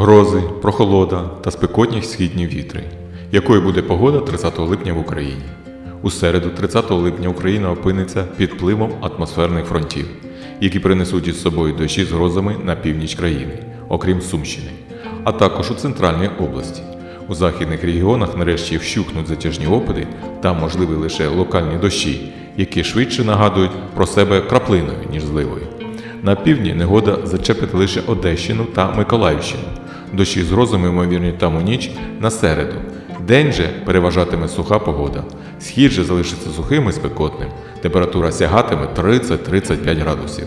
Грози, прохолода та спекотні східні вітри. Якою буде погода 30 липня в Україні? У середу, 30 липня, Україна опиниться під впливом атмосферних фронтів, які принесуть із собою дощі з грозами на північ країни, окрім Сумщини, а також у центральній області. У західних регіонах нарешті вщухнуть затяжні опади та можливі лише локальні дощі, які швидше нагадують про себе краплиною, ніж зливою. На півдні негода зачепить лише Одещину та Миколаївщину. Дощі з грозами ймовірні там у ніч на середу. День же переважатиме суха погода. Схід же залишиться сухим і спекотним. Температура сягатиме 30-35 градусів.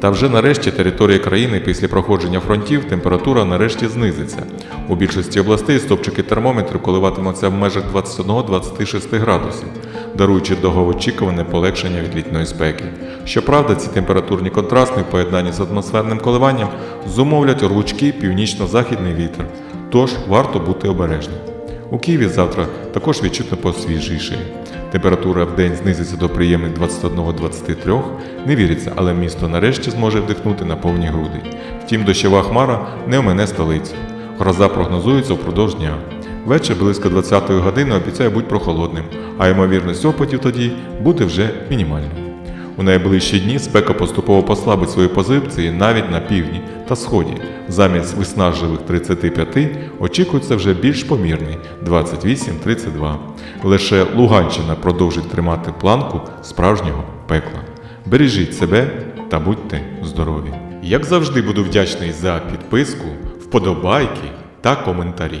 Та вже нарешті території країни після проходження фронтів температура нарешті знизиться. У більшості областей стопчики термометру коливатимуться в межах 21-26 градусів, даруючи довгоочікуване полегшення від літньої спеки. Щоправда, ці температурні контрасти в поєднанні з атмосферним коливанням зумовлять рвучкий північно-західний вітер, тож варто бути обережним. У Києві завтра також відчутно посвіжіше. Температура в день знизиться до приємних 21-23, не віриться, але місто нарешті зможе вдихнути на повні груди. Втім, дощова хмара не омине столицю. Гроза прогнозується впродовж дня. Вечір близько 20-ї години обіцяє бути прохолодним, а ймовірність опадів тоді буде вже мінімальною. У найближчі дні спека поступово послабить свої позиції навіть на півдні та сході. Замість виснажливих 35 очікується вже більш помірний 28-32. Лише Луганщина продовжить тримати планку справжнього пекла. Бережіть себе та будьте здорові! Як завжди буду вдячний за підписку, вподобайки та коментарі.